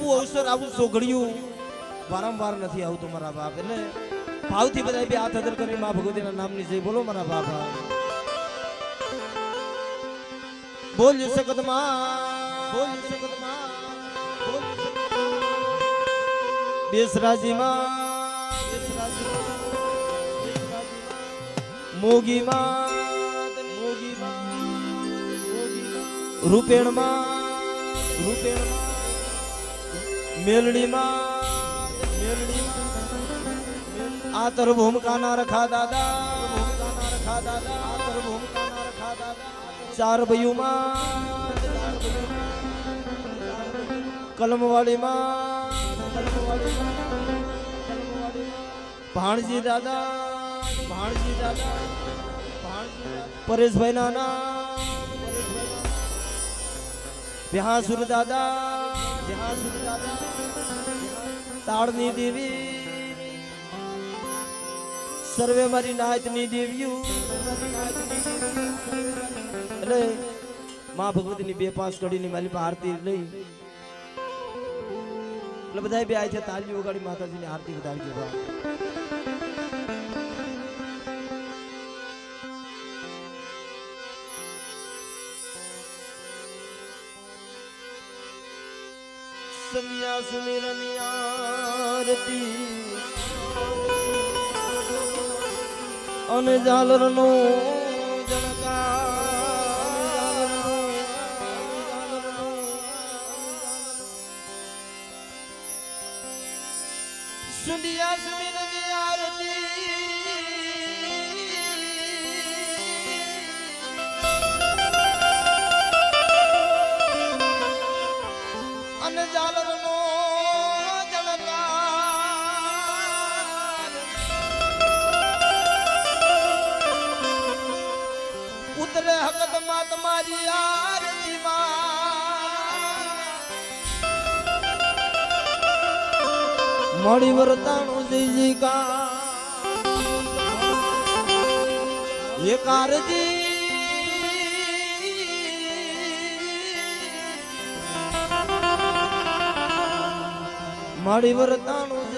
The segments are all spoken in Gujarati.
આવું અવસર, આવું સોઘડિયું વારંવાર નથી આવતું મારા બાપ. એટલે ભાવથી બધા બે હાથ અદર કરી મા ભગવતીના નામની જય બોલો મારા બાપા. બોલ સકતમાં બોલ સકતમાં બેસરાજી માં બેસરાજી માં મોગી રૂપેણ મેલડી માં મેલડી માં આ તર ભૂમકાના રખા દાદા ભૂમકાના રખા દાદા આ તર ભૂમકાના રખા દાદા ચાર ભયુમાં, કલમવાડીમાં, ભાણજી દાદા ભાણજી દાદા, પરેશભાઈ ના નામ દાદા દાદા તાળની દેવી. સર્વે મારી નાચની દેવીઓ. એટલે મા ભગવતીની બે પાંચ કડીની મારી આરતી લઈ. એટલે બધા બે આવી છે ઉગાડી વગાડી માતાજીની આરતી વધાવી છે સંન્યાસ સુમિરની આરતી અને ઝાલરનો સુંદિયા સુમિરની આરતી. માં તમારી આરતી મળી વરતાણું જય કા. એ કારજી મળી વર્તાણું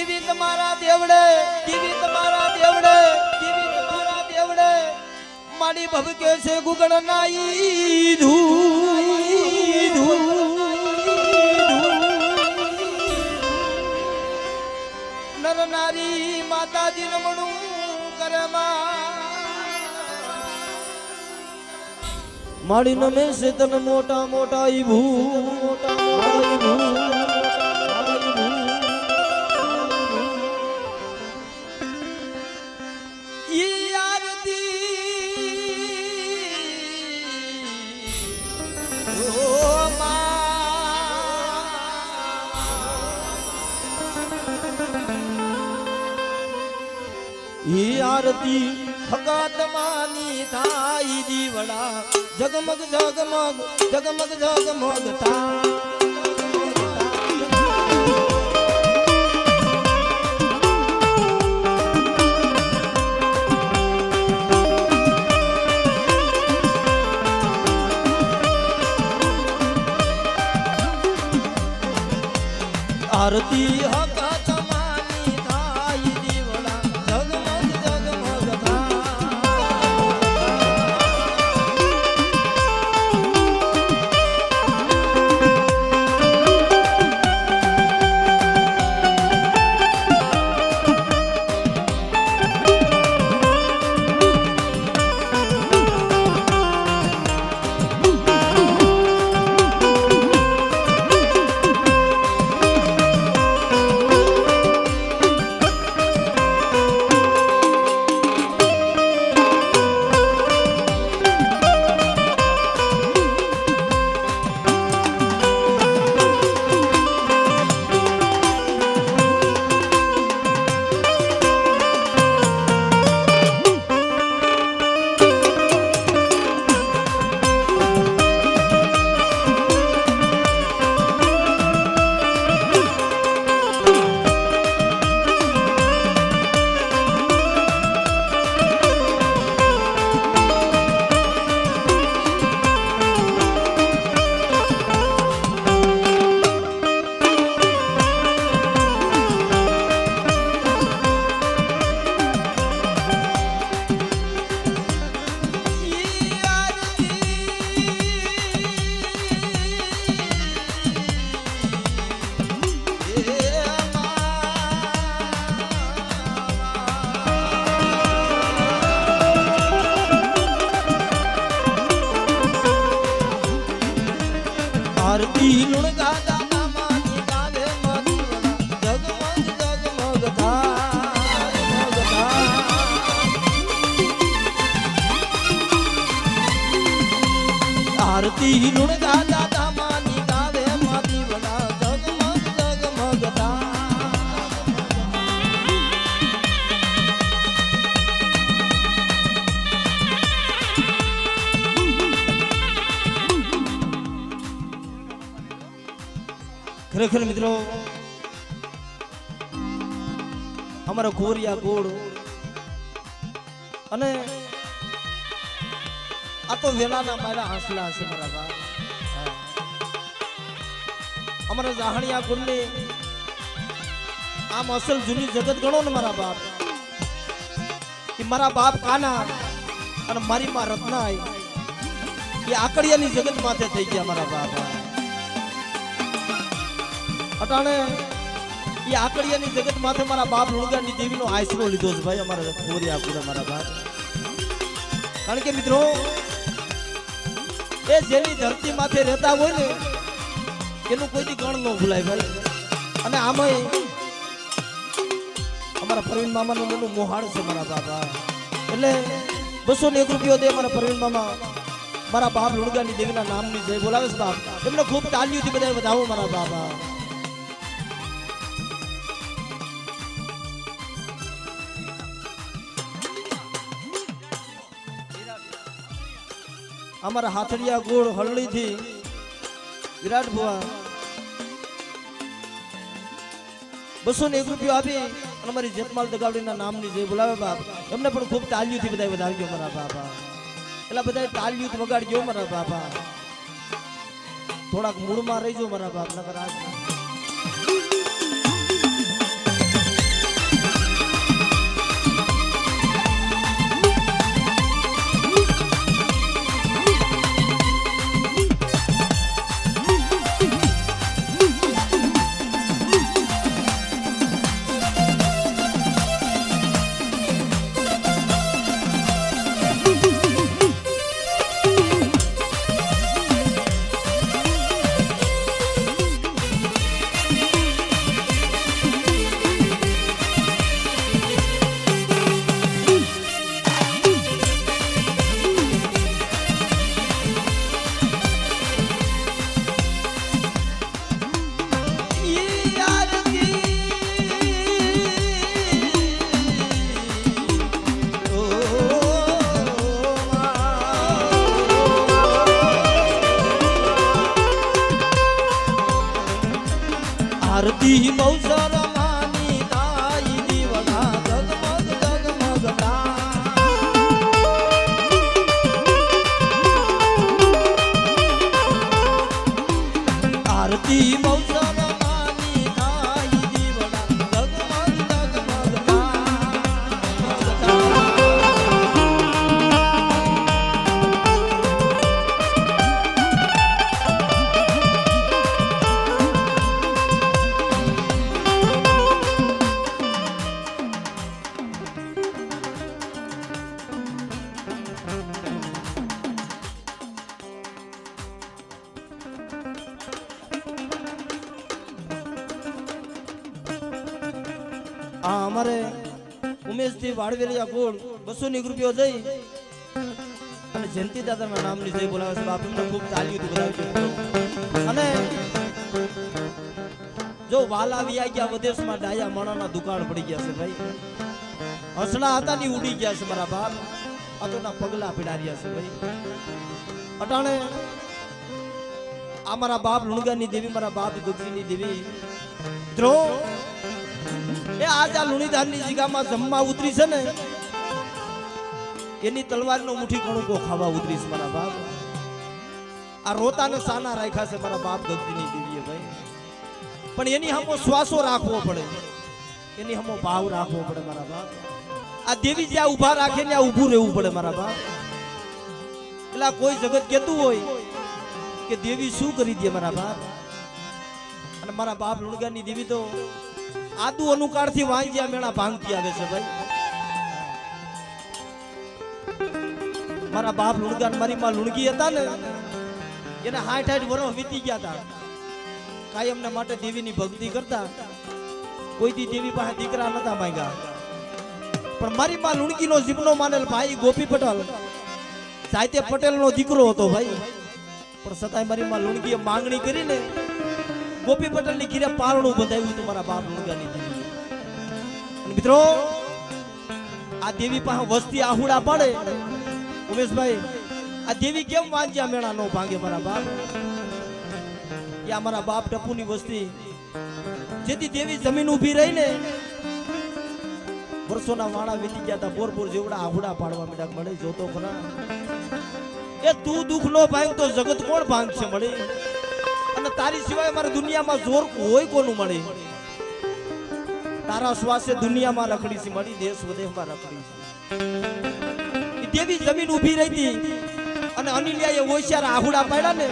દીવી તમારા દેવડે દીવી તમારા દેવડે દીવી તમારા દેવડે. મારી ભવકે છે ગુગળ નાઈ નર નારી માતાજી રમણું કરે માડી નમે છે તન મોટા મોટા ઈ ભૂ મોટા મોટા ઈ ઈ આરતી ફકાત માની થાય દીવડા. જગમગ જગમગ જગમગ જગમગ થાય આરતી હક ખરેખર મિત્રો, અમારા કોરિયા ગોળ અને આ તો વેલાના મારા હાંસલા છે મારા બાપ. અમારા જાહણિયા કુંડે આમ અસલ જૂની જગત ગણો ને મારા બાપ. કે મારા બાપ કાના અને મારી માં રત્નાઈ એ આકડિયાની જગત માથે થઈ ગયા મારા બાપ. અટાણે એ આકડિયાની જગત માથે મારા બાપ લુણગાની દેવીનો આશરો લીધો છે ભાઈ, અમારા કોરિયા કુંડે મારા બાપ. કારણ કે મિત્રો, એ જેની ધરતી માથે રહેતા હોય ને, એનું કોઈથી ગણ ન ભૂલાય ભાઈ. અને આમાં અમારા પ્રવીણ મામાનું મોનું મોહાણ છે મારા બાપા. એટલે બસો ને એક રૂપિયો દે મારા પ્રવીણ મામા. મારા બાપ લુણગાની દેવીના નામની જય બોલાવે છે બાપ. એમને ખૂબ તાલીઓથી બધા વધાવો મારા બાપા. અમારા હાથડિયા ગોળ હળડીથી વિરાટ ભુવા. બસો ને એક રૂપિયો આપી અને અમારી જેતમાલ દગાવડીના નામની જે બોલાવે બાપ, એમને પણ ખૂબ તાલ્યુથી બધા વધારજો મારા બાપા. એટલે બધા તાલીઓ વગાડજો મારા બાપા. થોડાક મૂળમાં રહીજો મારા બાપ, નકર આરતી આ અમારે ઉમેશજી વાળવેલિયા ગોળ બસો ની રૂપિયો જઈ અને જયંતિ દાદાના નામની જય બોલાવે છે. બાપ, એમને ચાલ્યું હતું બધા અને જો વાલ આવી ગયા વિદેશમાં ડાયા મણાના દુકાન પડી ગયા છે ભાઈ. હસણા હતા ની ઉડી ગયા છે મારા બાપ. આ તો ના પગલા પીડાર્યા છે ભાઈ. અટાણે આ મારા બાપ લુણગાની દેવી, મારા બાપ ગોગજીની દેવી. મિત્રો એ આજ આ લુણીધારની જગ્યામાં જમવા ઉતરી છે ને, એની તલવારનો મુઠી કણુકો ખાવા ઉતરીશ મારા બાપ? આ રોતાને સાના રાખ્યા છે મારા બાપ ગગજીની દેવીએ ભાઈ. પણ એની હમો શ્વાસો રાખવો પડે. એની હમો ભાવ રાખવો પડે મારા બાપ. આ દેવી જ્યાં ઊભા રાખે ને ઊભું રહેવું પડે મારા બાપ. એટલે કોઈ જગત કહેતું હોય કે દેવી શું કરી દે મારા બાપ? અને મારા બાપ લુણગાની દેવી તો આદુ અનુકાળથી વાંજ્યા મેળા ભાંગતી આવે છે ભાઈ. મારા બાપ લુણગાન મારી માં લુણગી હતા ને, એને હાઠ હાઠ વર્ષ વીતી ગયા હતા. કાયમને માટે દેવીની ભક્તિ કરતા. કોઈ દી દેવી પાસે દીકરા નતા માંગ્યા. પણ મારી માં લુણગીનો જીભનો માનેલ ભાઈ ગોપી પટેલ સાહિત્ય પટેલ નો દીકરો હતો ભાઈ. પણ છતાંય મારી માં લુણગીએ માંગણી કરીને ગોપી પટેલની ઘીરે પારણું બંધાવ્યું હતું મારા બાપ દેવીએ. મિત્રો, આ દેવી પાસે વસ્તી આહુડા પડે. ઉમેશભાઈ, આ દેવી કેમ વાંચ્યા મેળા નો ભાંગે મારા બાપ? કે આ મારા બાપ ટપુની વસ્તી, જેથી દેવી જમીન ઊભી રહી ને વર્ષોના વાણા વીતી ગયા હતા બોર જેવડા આહુડા પાડવા માંડ્યા, મળે જોતો ખરા. એ તું દુઃખ નો ભાંગ તો જગત કોણ ભાંગશે, મળે? અને તારી સિવાય મારે દુનિયામાં જોર હોય કોનું મળે? તારા શ્વાસે દુનિયામાં રખડી છે મળી દેશ વિદેશમાં રખડી છે દેવી જમીન ઊભી રહી હતી અને અનિલિયાએ હોશિયાર આહુડા પાડ્યા ને,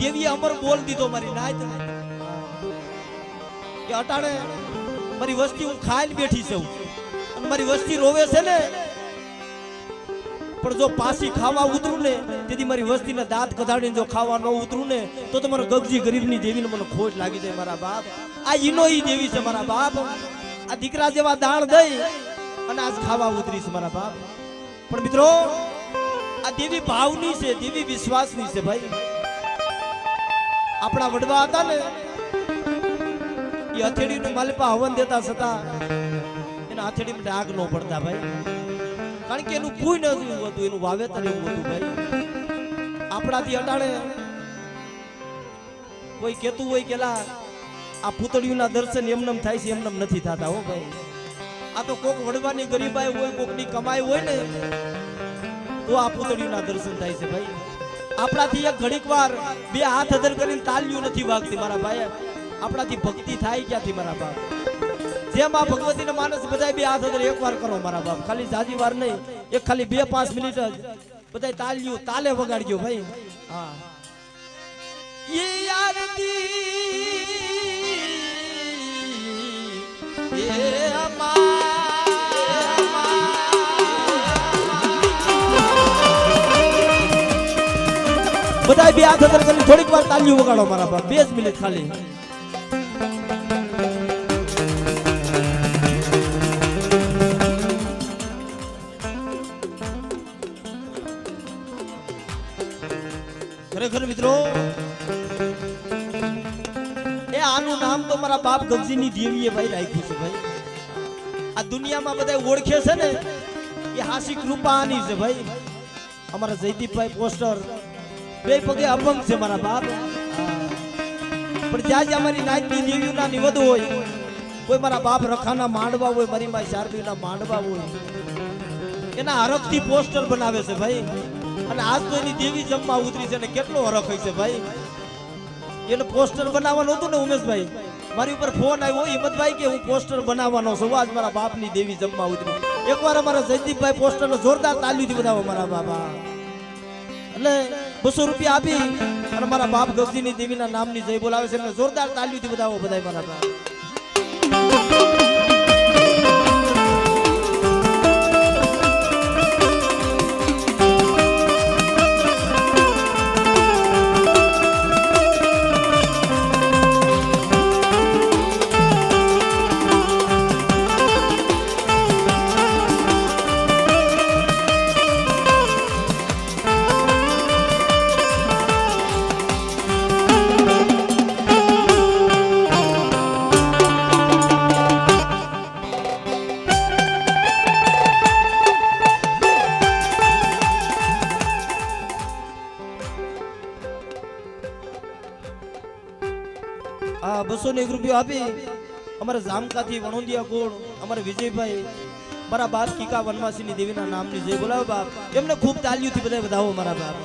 દેવીએ અમર બોલ દીધો, મારી નાય કે અટાણે, મારી વસ્તી હું ખાઈને બેઠી છું. મારી વસ્તી રોવે છે ને પણ જો પાછી ખાવા ઉતરું ને, તેથી મારી વસ્તીના દાંત કઢાડીને જો ખાવા ન ઉતરું ને, તો તમારો ગગજી ગરીબની દેવીને મને ખોટ લાગી જાય મારા બાપ. આ ઈનો ઈ દેવી છે મારા બાપ. આ દીકરા જેવા દાણ દઈ અને આજ ખાવા ઉતરી છે મારા બાપ. પણ મિત્રો, આ દેવી ભાવની છે, દેવી વિશ્વાસની છે ભાઈ. આપણા વડવા હતા ને, એ હથેળીનું માલપા હવન દેતા છતાં એના હથેળીમાં ડાઘ ન પડતા ભાઈ. કારણ કે એનું કોઈ નથી એવું હતું, એનું વાવેતર એવું હતું ભાઈ. આપણાથી અટાણે કોઈ કહેતું હોય કેલા આ પૂતળીઓના દર્શન એમનેમ થાય છે, એમનેમ નથી થતા હો ભાઈ. આ તો કોક વડવાની ગરીબાઈ હોય, કોકની કમાઈ હોય ને, તો આ પૂતળીઓના દર્શન થાય છે ભાઈ. આપણાથી એક ઘડીક વાર બે હાથ અધર કરીને તાલ્યું નથી વાગતી મારા ભાઈ. આપણાથી ભક્તિ થાય ક્યાંથી મારા બાપ? જેમ આ ભગવતીને માનસ બધા બે હાથ એક વાર કરો મારા બાપ. ખાલી જાજી વાર નહીં, એક ખાલી બે પાંચ મિનિટ જ. બધા તાલ્યું, તાલે વગાડજો ભાઈ. હા. યાર એ અમાર બધા બે હાથ અંદર કરીને થોડીક વાર તાલીઓ વગાડો મારા પર બે જ મિનિટ ખાલી. ખરેખર મિત્રો? એ આનું નામ તો મારા બાપ ગગજીની દેવીએ ભાઈ રાખ્યું છે ભાઈ. આ દુનિયામાં બધા ઓળખે છે ને, એ હાસી કૃપા આની છે ભાઈ. અમારા જયદીપભાઈ પોસ્ટર બે પગે અભંગ છે મારા બાપ. પણ જ્યાં જ્યાં મારી નાચની દેવીઓના નિવદ હોય, કોઈ મારા બાપ રખાના માંડવા હોય, મારી માઈ શારદીના માંડવા હોય, એના હરખથી પોસ્ટર બનાવે છે ભાઈ. અને આજ તો એની દેવી જમવા ઉતરી છે ને કેટલો હરખ હોય છે ભાઈ? એને પોસ્ટર બનાવવાનું હતું ને ઉમેશભાઈ? મારી ઉપર ફોન આવ્યો હિંમતભાઈ કે હું પોસ્ટર બનાવવાનો છું. આજ મારા બાપની દેવી જમવા ઉતરી. એકવાર અમારા જયદીપભાઈ પોસ્ટર જોરદાર તાલીથી બનાવો મારા બાપા. એટલે બસો રૂપિયા આપી અને મારા બાપ ગગજીની દેવીના નામની જય બોલાવે છે એટલે જોરદાર તાલીથી બધાવો બધાય મારા બાપ. રૂપિયો આપી? અમારે જામકાથી વણોંદિયા ગોળ, અમારા વિજયભાઈ, મારા બાપ કીકા વનવાસીની દેવીના નામની જય બોલાવો બાપ. એમને ખૂબ તાલીઓથી બધા વધાવો મારા બાપ.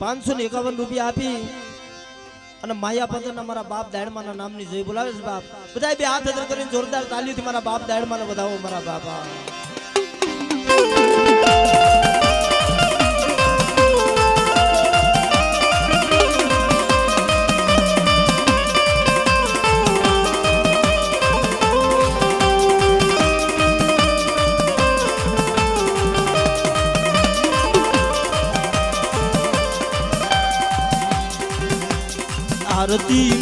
પાંચસો ને એકાવન રૂપિયા આપી અને માયા પંદર મારા બાપ દાડમાના નામની જય બોલાવે છે બાપ. બધા બે હાથ હજાર કરીને જોરદાર તાલીથી મારા બાપ દાડમાને વધાવો મારા બાપા. આરતી મોગી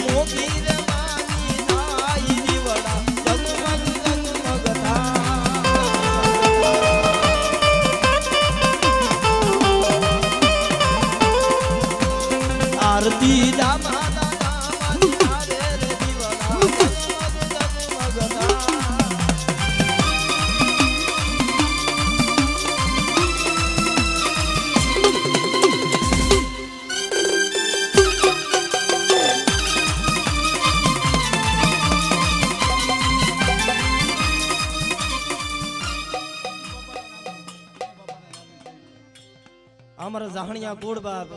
અમારા ગોળ બાપ.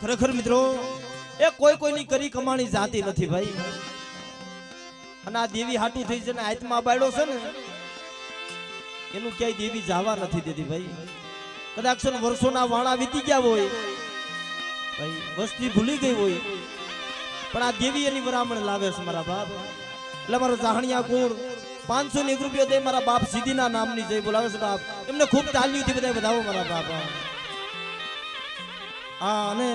ખરેખર મિત્રો, એ કોઈ કોઈની કરી કમાણી જાતી નથી ભાઈ. અને આ દેવી હાટું થઈ છે ને, આત્મા બાયડો છે ને, એનું ક્યાંય દેવી જવા નથી દેતી ભાઈ. કદાચ વર્ષોના વાણા વીતી ગયા હોય, ભાઈ, વસ્તી ભૂલી ગઈ હોય. પણ આ દેવી એની વરામણ લાવે છે મારા બાપ. એટલે મારો જાહણિયા ગોળ પાંચસો ને એક રૂપિયા દે મારા બાપ સીધીના નામની જય બોલાવે છે બાપ. એમને ખૂબ તાલીઓથી બધા બધાવો મારા બાપ. અને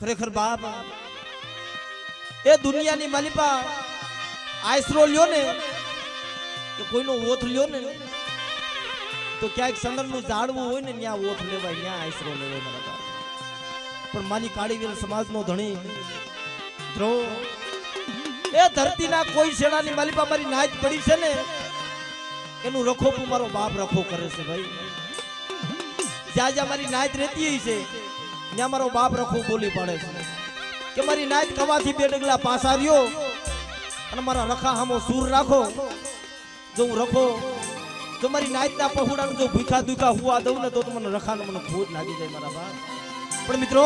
ખરેખર બાપ, એ દુનિયાની માલિપા આશરો લ્યો ને, કે કોઈનો ઓથ લ્યો ને, તો ક્યાંક સંદરનું ઝાડવું હોય ને, ત્યાં ઓથ લેવાય, ત્યાં આશરો લેવાય મારા બાપ. પણ મારી કાળીવીર સમાજનો ધણી ધ્રુવ એ ધરતીના કોઈ શેડાની માલિપા મારી નાચ પડી છે ને, એનું રખોપું મારો બાપ રખો કરે છે ભાઈ. જ્યાં જ્યાં મારી નાયત રહેતી છે, ત્યાં મારો બાપ રખો બોલી પડે છે. કે મારી નાયત કવાથી બે ડગલા પાસા રહ્યો, અને મારા રખા હામો સૂર રાખો. જો હું રખો, જો મારી નાયતના પહોડાનું જો ભૂખા દુખા હુવા દઉં ને તો મને રખાનો મને ખોટ લાગી જાય મારા બાપ. પણ મિત્રો,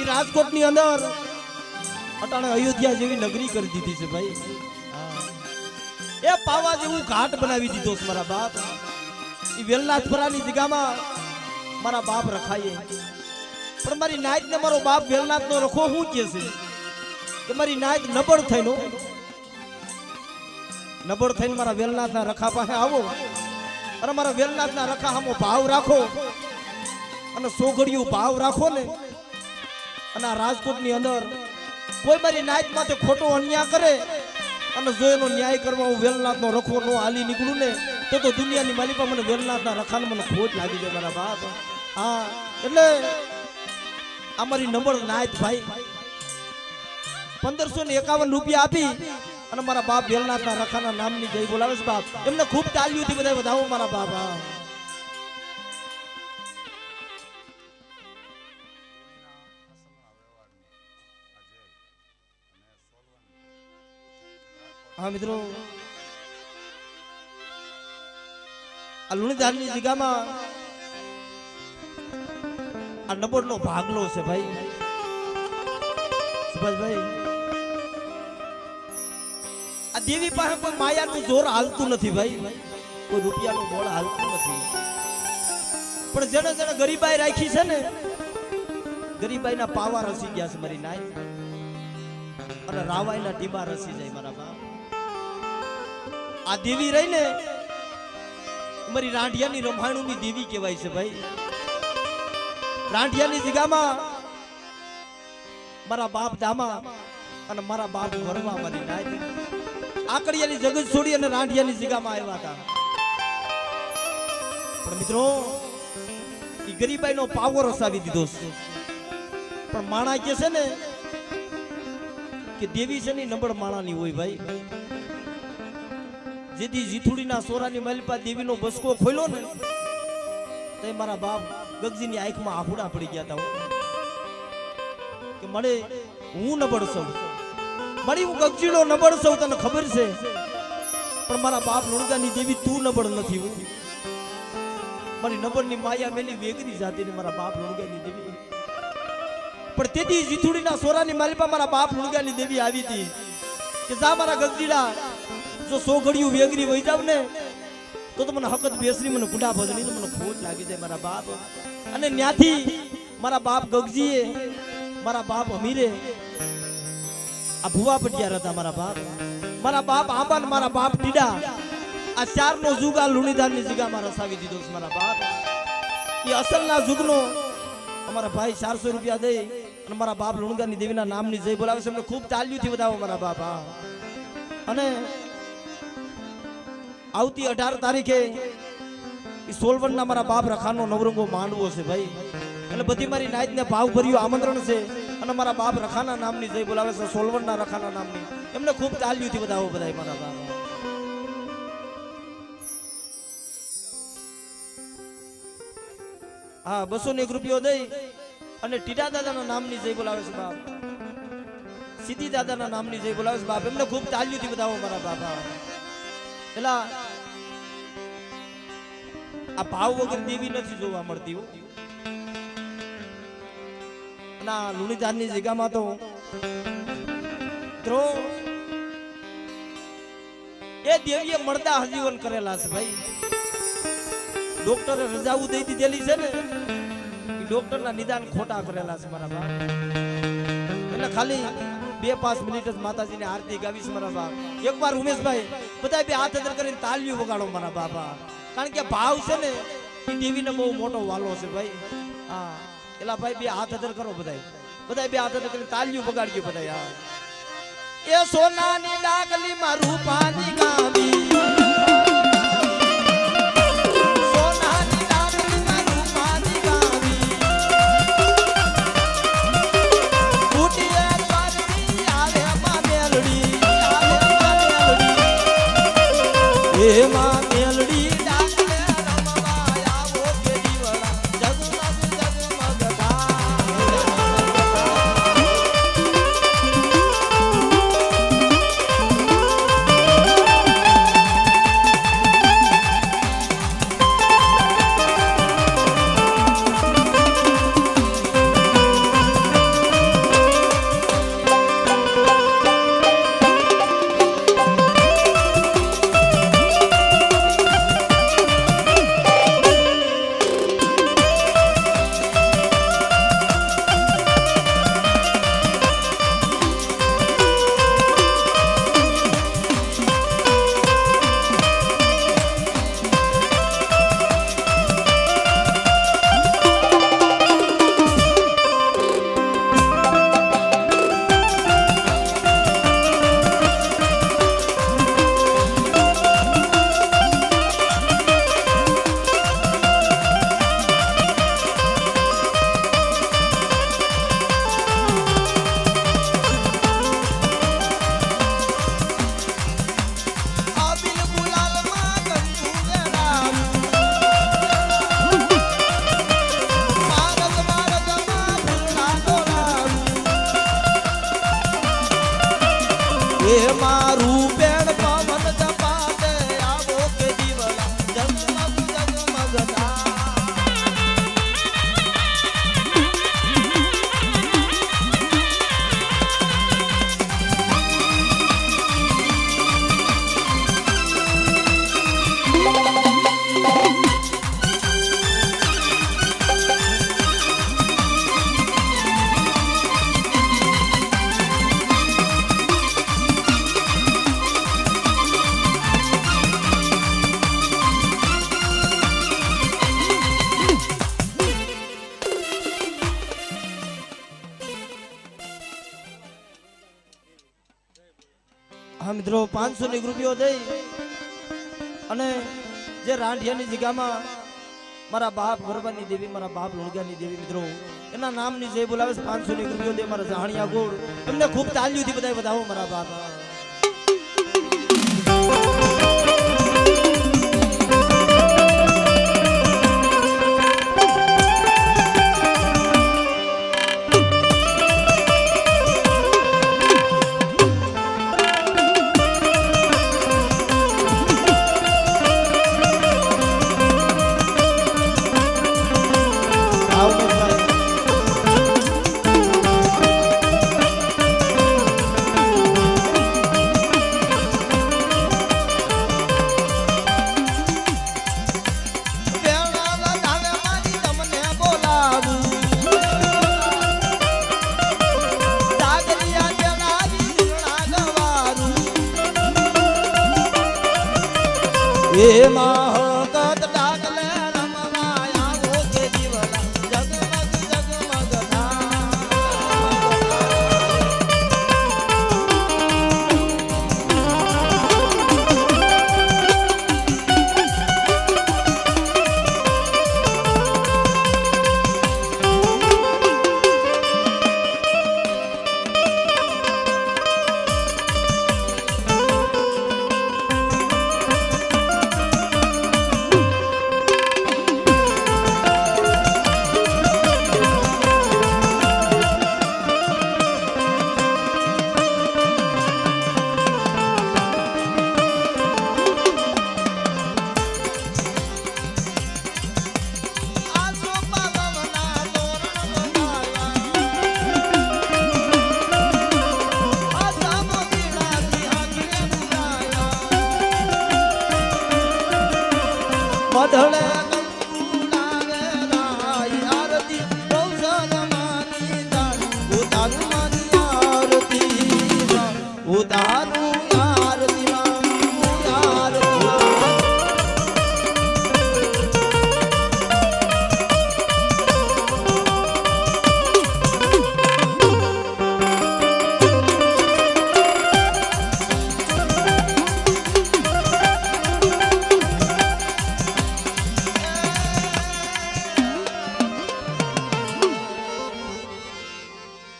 એ રાજકોટની અંદર અટાણે અયોધ્યા જેવી નગરી કરી દીધી છે ભાઈ. એ પાવા જેવું ઘાટ બનાવી દીધો છે મારા બાપ. એ વેલનાથપરાની જગ્યામાં મારા બાપ રખાય પણ મારી નાયક ને મારો બાપ વેલનાથ નો રખો શું કે છે? કે મારી નાયક નબળ થઈને નબળ થઈને મારા વેલનાથ ના રખા પાસે આવો અને મારા વેલનાથ ના રખા હામો ભાવ રાખો અને સોગડિયું ભાવ રાખો ને. અને આ રાજકોટની અંદર કોઈ મારી નાયક માટે ખોટો અન્યાય કરે અને જો એનો ન્યાય કરવા હું વેલનાથ નો રખો નો હાલી નીકળું ને, તો તો દુનિયાની માલિકા મને વેલનાથ ના રખાને મને ખોટ લાગી જાય મારા બાપ. હા, એટલે આ મારી નંબર નાયત ભાઈ પંદરસો ને એકાવન રૂપિયા આપી અને મારા બાપ વેલનાથના રખાના નામની જય બોલાવે છે બાપ. એમને ખૂબ તાલીઓથી બધા વધાવો મારા બાપ, હા. હા, મિત્રો. આ લુણીધારની જગ્યામાં આ નંબરનો ભાગલો છે ભાઈ. સુભાષભાઈ, આ દેવી પાસે કોઈ માયાનું જોર હાલતું નથી ભાઈ. કોઈ રૂપિયાનું બોળ હાલતું નથી. પણ જેને જેને ગરીબાઈ રાખી છે ને, ગરીબાઈના પાવા રસી ગયા છે મારી નાય. અને રાવાઈના ટીબા રસી જાય મારા બાપ. આ દેવી રહી ને મારી રાંઢિયાની રમાણુની દેવી કહેવાય છે ભાઈ. રાંઢિયાની જગ્યામાં મારા બાપ દામા અને મારા બાપ વરવા મારી નાય આકડિયાની જગત છોડી અને રાંઢિયાની જગ્યામાં આવ્યા હતા. પણ મિત્રો, એ ગરીબાઈ નો પાવર રસાવી દીધો પણ માણા કે છે ને, કે દેવી છે ને નબળ માણાની હોય ભાઈ. જેથી જીથુડીના સોરાની મલપા દેવીનો બસકો ખોલ્યો ને તે મારા બાપ ગગજીની આંખમાં આહુડા પડી ગયા હતા કે મળે, હું નબળ સૌ મળી હું ગગજીનો નબળ સૌ તને ખબર છે? પણ મારા બાપ લુણગાની દેવી તું નબળ નથી હું. મારી નબળની માયા મેલી વેગરી જાતિની મારા બાપ લુણગાની દેવી. પણ તેથી જીથુડીના સોરાની માલિપા મારા બાપ લુણગાની દેવી આવી હતી. કે જા મારા ગગજીડા જો સોગડિયું વેગરી વહી જાવ ને તો મને હકત બેસરી, મને ગુંડા ભજણી મને ખોટ લાગી જાય મારા બાપ. અને ન્યાથી મારા બાપ ગગજીએ, મારા બાપ અમીરે, આ ભુવા પટિયાર હતા મારા બાપ. મારા બાપ આંબા મારા બાપ ટીડા. આ ચાર નો જુગ આ લુણીધારની જગ્યામાં રસાવી દીધો છે મારા બાપ. એ અસલના જુગનો અમારા ભાઈ ચારસો રૂપિયા દઈ અને મારા બાપ લુણગાની દેવીના નામની જય બોલાવે છે. એમને ખૂબ ચાલ્યુંથી વધાવો મારા બાપ અને આવતી અઢાર તારીખે સોલવનના મારા બાપ રખાનો નવરંગો માંડવો છે ભાઈ. એટલે બધી મારી નાયતને ભાવ ભર્યું આમંત્રણ છે. અને મારા બાપ રખાના નામની જય બોલાવે છે, સોલવનના રખાના નામની. એમને ખૂબ ચાલ્યું હતી બધા મારા બાપ. હા, બસો ને એક રૂપિયો દઈ અને ટીટા દાદાના નામની જય બોલાવે છે બાપ. સીધી દાદાના નામની જય બોલાવે છે બાપ. એમને ખૂબ ચાલ્યુંથી બધા મારા બાપા. પેલા આ ભાવ વગર દેવી નથી જોવા મળતી ના આ જગ્યામાં તો મિત્રો એ મળતા હજીવન કરેલા છે ભાઈ. ડોક્ટરે રજાઓ દઈ દીધેલી છે ને ડોક્ટરના નિદાન ખોટા કરેલા છે મારા બાપ. એટલે ખાલી બે પાંચ મિનિટ જ માતાજીની આરતી ગાવીશ મારા બાપ. એકવાર ઉમેશભાઈ બધા બે હાથ અંદર કરીને તાલ્યું વગાડો મારા બાપા. કારણ કે ભાવ છે ને એ દેવીને બહુ મોટો વાલો છે ભાઈ. હા, એલા ભાઈ બે હાથ અધર કરો બધાય. બધાય બે હાથ અધર કરી તાલીઓ વગાડજો બધાય, હા. એ સોનાની ડાગલી માં રૂપાની મારું જે જગ્યામાં મારા બાપ ગરબાની દેવી, મારા બાપ લુણગાની દેવી મિત્રો, એના નામની જે બોલાવે પાંચસો ની રૂપિયો મારા જાણિયા ગોળ, એમને ખૂબ તાલ્યુથી બધા વધાવો મારા બાપ. એ માં